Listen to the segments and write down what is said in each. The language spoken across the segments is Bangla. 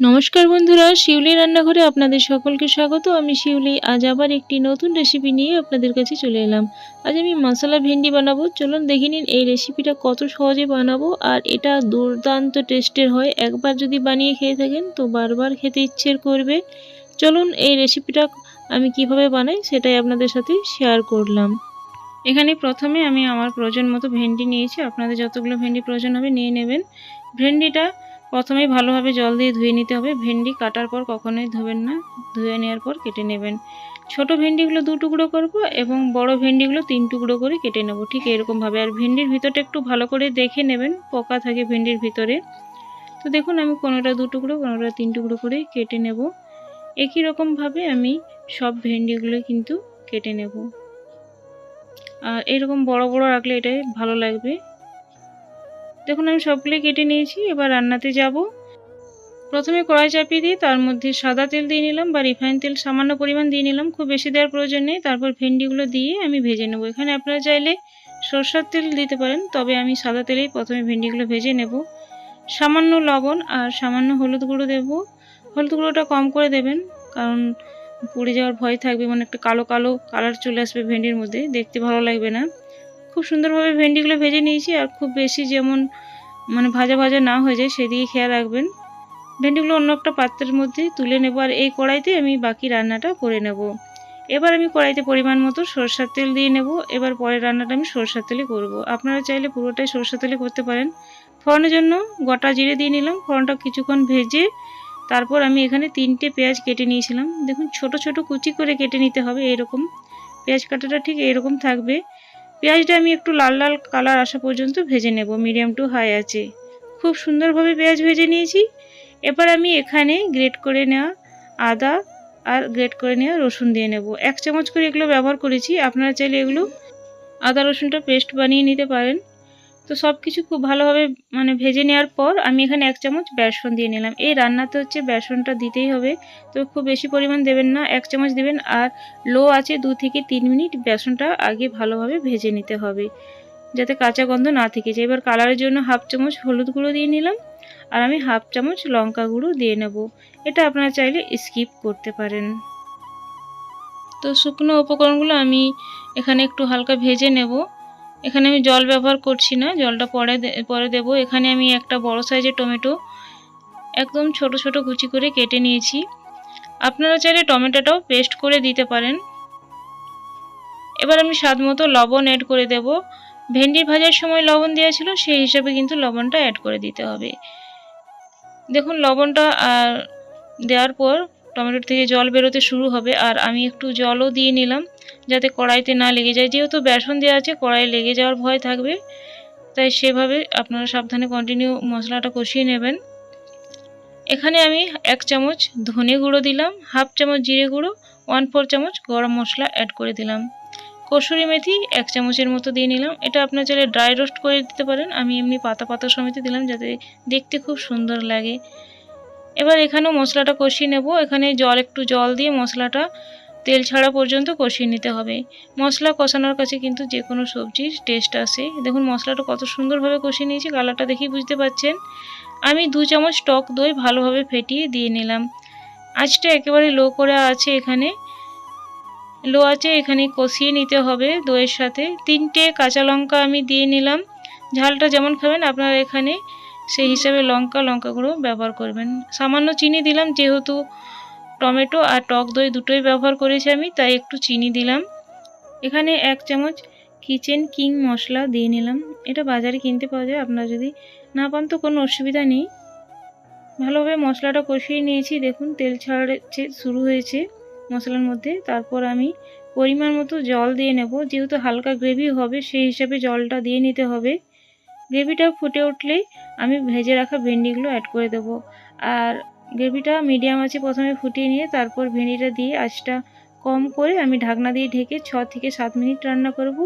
নমস্কার বন্ধুরা, শিউলি রান্নাঘরে আপনাদের সকলকে স্বাগত। আমি শিউলি, আজ আবার একটি নতুন রেসিপি নিয়ে আপনাদের কাছে চলে এলাম। আজ আমি মশলা ভেন্ডি বানাবো। চলুন দেখে নিন এই রেসিপিটা কত সহজে বানাবো আর এটা দুর্দান্ত টেস্টের হয়। একবার যদি বানিয়ে খেয়ে থাকেন তো বারবার খেতে ইচ্ছে করবে। চলুন এই রেসিপিটা আমি কীভাবে বানাই সেটাই আপনাদের সাথে শেয়ার করলাম। এখানে প্রথমে আমি আমার প্রয়োজন মতো ভেন্ডি নিয়েছি। আপনাদের যতগুলো ভেন্ডি প্রয়োজন হবে নিয়ে নেবেন। ভেন্ডিটা প্রথমেই ভালোভাবে জল দিয়ে ধুয়ে নিতে হবে। ভেন্ডি কাটার পর কখনোই ধোবেন না। ধুয়ে নেওয়ার পর কেটে নেবেন। ছোট ভেন্ডিগুলো দু টুকরো করব এবং বড় ভেন্ডিগুলো তিন টুকরো করে কেটে নেব। ঠিক এরকমভাবে। আর ভেন্ডির ভিতরটা একটু ভালো করে দেখে নেবেন। পোকা থাকে ভেন্ডির ভিতরে। তো দেখুন, আমি কোনোটা দু টুকরো, কোনোটা তিন টুকরো করে কেটে নেব। একই রকমভাবে আমি সব ভেন্ডিগুলো কিন্তু কেটে নেব। আর এরকম বড় বড় রাখলে এটাই ভালো লাগবে। দেখুন আমি সবগুলোই কেটে নিয়েছি, এবার রান্নাতে যাব। প্রথমে কড়াই চাপিয়ে দিয়ে তার মধ্যে সাদা তেল দিয়ে নিলাম বা রিফাইন তেল সামান্য পরিমাণ দিয়ে নিলাম, খুব বেশি দেওয়ার প্রয়োজন নেই। তারপর ভেন্ডিগুলো দিয়ে আমি ভেজে নেব। এখানে আপনারা চাইলে সরষার তেল দিতে পারেন, তবে আমি সাদা তেলেই প্রথমে ভেন্ডিগুলো ভেজে নেব। সামান্য লবণ আর সামান্য হলুদ গুঁড়ো দেব। হলুদ গুঁড়োটা কম করে দেবেন, কারণ পুড়ে যাওয়ার ভয় থাকবে মানে একটা কালো কালো কালার চলে আসবে ভেন্ডির মধ্যে, দেখতে ভালো লাগবে না। খুব সুন্দরভাবে ভেন্ডিগুলো ভেজে নিয়েছি আর খুব বেশি যেমন মানে ভাজা ভাজা না হয়ে যায় সেদিকে খেয়াল রাখবেন। ভেন্ডিগুলো অন্য একটা পাত্রের মধ্যে তুলে নেব আর এই কড়াইতে আমি বাকি রান্নাটা করে নেব। এবার আমি কড়াইতে পরিমাণ মতো সরষার তেল দিয়ে নেব। এবার পরের রান্নাটা আমি সরষার তেলে করব। আপনারা চাইলে পুরোটাই সরষার তেলে করতে পারেন। ফোড়নের জন্য গোটা জিরে দিয়ে নিলাম। ফোড়নটা কিছুক্ষণ ভেজে তারপর আমি এখানে তিনটে পেঁয়াজ কেটে নিয়েছিলাম। দেখুন, ছোট ছোট কুচি করে কেটে নিতে হবে এরকম পেঁয়াজ কাটাটা ঠিক এরকম থাকবে। পেঁয়াজটা আমি একটু লাল লাল কালার আসা পর্যন্ত ভেজে নেব মিডিয়াম টু হাই আছে। খুব সুন্দরভাবে পেঁয়াজ ভেজে নিয়েছি। এবার আমি এখানে গ্রেট করে নেওয়া আদা আর গ্রেট করে নেওয়া রসুন দিয়ে নেব। এক চামচ করে এগুলো ব্যবহার করেছি, আপনারা চাইলে এগুলো আদা রসুনটা পেস্ট বানিয়ে নিতে পারেন। তো সব কিছু খুব ভালোভাবে মানে ভেজে নেওয়ার পর আমি এখানে এক চামচ বেসন দিয়ে নিলাম। এই রান্নাতে হচ্ছে বেসনটা দিতেই হবে। তো খুব বেশি পরিমাণ দেবেন না, এক চামচ দেবেন আর লো আছে দু থেকে তিন মিনিট বেসনটা আগে ভালোভাবে ভেজে নিতে হবে, যাতে কাঁচা গন্ধ না থেকে যায়। এবার কালারের জন্য হাফ চামচ হলুদ গুঁড়ো দিয়ে নিলাম আর আমি হাফ চামচ লঙ্কা গুঁড়ো দিয়ে নেব। এটা আপনারা চাইলে স্কিপ করতে পারেন। তো শুকনো উপকরণগুলো আমি এখানে একটু হালকা ভেজে নেব। এখানে আমি জল ব্যবহার করছি না, জলটা পরে পরে দেব। এখানে আমি একটা বড় সাইজের টমেটো একদম ছোট ছোট কুচি করে কেটে নিয়েছি। আপনারা চাইলে টমেটোটাও পেস্ট করে দিতে পারেন। এবার আমি স্বাদ মতো লবণ অ্যাড করে দেব। ভেন্ডি ভাজার সময় লবণ দেওয়া ছিল, সেই হিসাবে কিন্তু লবণটা অ্যাড করে দিতে হবে। দেখুন, লবণটা দেওয়ার পর টমেটোর থেকে জল বেরোতে শুরু হবে। আর আমি একটু জলও দিয়ে নিলাম, যাতে কড়াইতে না লেগে যায়। যেহেতু বেসন দেওয়া আছে কড়াই লেগে যাওয়ার ভয় থাকবে। তাই সেভাবে আপনারা সাবধানে কন্টিনিউ মশলাটা কষিয়ে নেবেন। এখানে আমি এক চামচ ধনে গুঁড়ো দিলাম, হাফ চামচ জিরে গুঁড়ো ওয়ান ফোর চামচ গরম মশলা অ্যাড করে দিলাম। কসুরি মেথি এক চামচের মতো দিয়ে নিলাম। এটা আপনার চাইলে ড্রাই রোস্ট করে দিতে পারেন। আমি এমনি পাতা পাতা সমেত দিলাম, যাতে দেখতে খুব সুন্দর লাগে। এবার এখানেও মশলাটা কষিয়ে নেব। এখানে জল, একটু জল দিয়ে মশলাটা তেল ছাড়া পর্যন্ত কষিয়ে নিতে হবে। মশলা কষানোর কাছে কিন্তু যে কোনো সবজির টেস্ট আসে। দেখুন, মশলাটা কত সুন্দরভাবে কষিয়ে নিয়েছি কালারটা দেখেই বুঝতে পারছেন আমি দু চামচ টক দই ভালোভাবে ফেটিয়ে দিয়ে নিলাম। আঁচটা একেবারে লো করে আছে এখানে। লো আছে এখানে কষিয়ে নিতে হবে দইয়ের সাথে। তিনটে কাঁচা লঙ্কা আমি দিয়ে নিলাম। ঝালটা যেমন খাবেন আপনারা এখানে সেই হিসাবে লঙ্কা লঙ্কা গুঁড়ো ব্যবহার করবেন। সামান্য চিনি দিলাম, যেহেতু টমেটো আর টক দই দুটোই ব্যবহার করেছি আমি, তাই একটু চিনি দিলাম। এখানে এক চামচ কিচেন কিং মশলা দিয়ে নিলাম। এটা বাজারে কিনতে পাওয়া যায়, আপনারা যদি না পান তো কোনো অসুবিধা নেই। ভালোভাবে মশলাটা কষিয়ে নিয়েছি, দেখুন তেল ছাড়ছে, শুরু হয়েছে মশলার মধ্যে। তারপর আমি পরিমাণ মতো জল দিয়ে নেব, যেহেতু হালকা গ্রেভি হবে, সেই হিসাবে জলটা দিয়ে নিতে হবে। গ্রেভিটা ফুটে উঠলেই আমি ভেজে রাখা ভেন্ডিগুলো অ্যাড করে দেব। আর গ্রেভিটা মিডিয়াম আছে প্রথমে ফুটিয়ে নিয়ে তারপর ভেন্ডিটা দিয়ে আঁচটা কম করে আমি ঢাকনা দিয়ে ঢেকে ছ থেকে সাত মিনিট রান্না করব।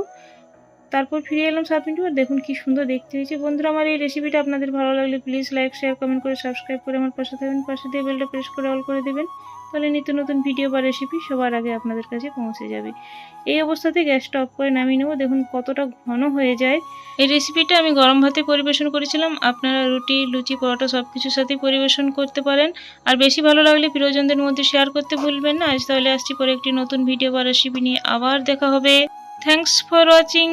তারপর ফিরে এলাম সাত মিনিট পর। দেখুন কি সুন্দর দেখতে হয়েছে। বন্ধুরা, আমার এই রেসিপিটা আপনাদের ভালো লাগলে প্লিজ লাইক শেয়ার কমেন্ট করে সাবস্ক্রাইব করে আমার পাশে থাকবেন। পাশে দিয়ে বেলটা প্রেস করে অল করে দেবেন। তাহলে নিত্য নতুন ভিডিও বা রেসিপি সবার আগে আপনাদের কাছে পৌঁছে যাবে। এই অবস্থাতে গ্যাসটা অফ করে নামিয়ে নেব। দেখুন কতটা ঘন হয়ে যায়। এই রেসিপিটা আমি গরম ভাতে পরিবেশন করেছিলাম। আপনারা রুটি, লুচি, পরোটা সব কিছুর সাথেই পরিবেশন করতে পারেন। আর বেশি ভালো লাগলে প্রিয়জনদের মধ্যে শেয়ার করতে ভুলবেন না। আজ তাহলে আসছি পরে একটি নতুন ভিডিও বা রেসিপি নিয়ে। আবার দেখা হবে। Thanks for watching